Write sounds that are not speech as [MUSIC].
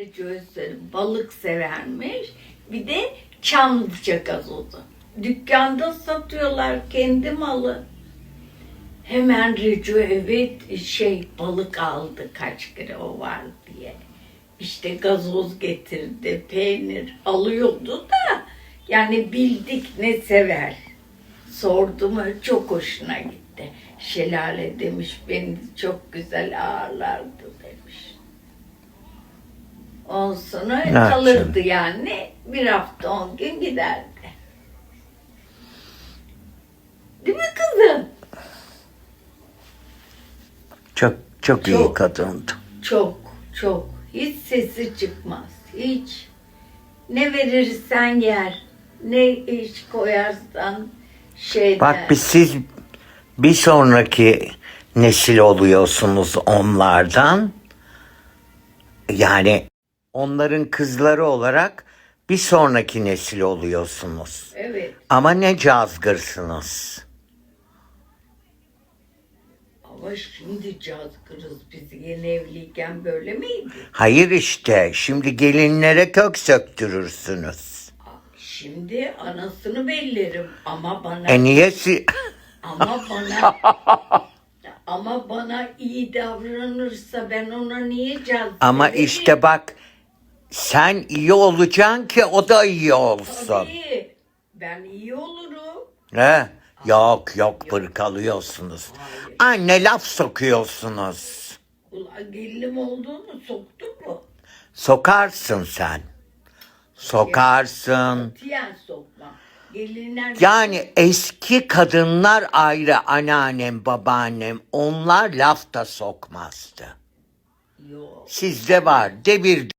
Rica ederim. Balık severmiş. Bir de Çamlıca gazozu. Dükkanda satıyorlar kendi malı. Hemen Reco evet şey balık aldı kaç kilo var diye. İşte gazoz getirdi, peynir alıyordu da yani bildik ne sever. Sordum çok hoşuna gitti. Şelale demiş beni çok güzel ağırlardı. Ondan sonra Evet kalırdı canım. yani. Bir hafta on gün giderdi. Değil mi kızım? Çok çok iyi Çok. kadındı. Çok çok. Hiç sesi çıkmaz. Hiç. Ne verirsen yer. Ne iş koyarsan şey Bak biz siz bir sonraki nesil oluyorsunuz onlardan. Yani onların kızları olarak bir sonraki nesil oluyorsunuz. Evet. Ama ne cazgırsınız. Ama şimdi cazgırız biz yeni evliyken böyle miydi? Hayır işte şimdi gelinlere kök söktürürsünüz. Şimdi anasını bellerim ama bana E niye si- ama [LAUGHS] bana ama bana iyi davranırsa ben ona niye caz Ama işte bak sen iyi olacaksın ki o da iyi olsun. Tabii. Ben iyi olurum. He? Yok yok pırkalıyorsunuz. Anne laf sokuyorsunuz. Ulan gelinim olduğunu soktu mu? Sokarsın sen. Sokarsın. Tiyen sokma. Gelinler Yani eski kadınlar ayrı anneannem babaannem onlar laf da sokmazdı. yok. Sizde var de bir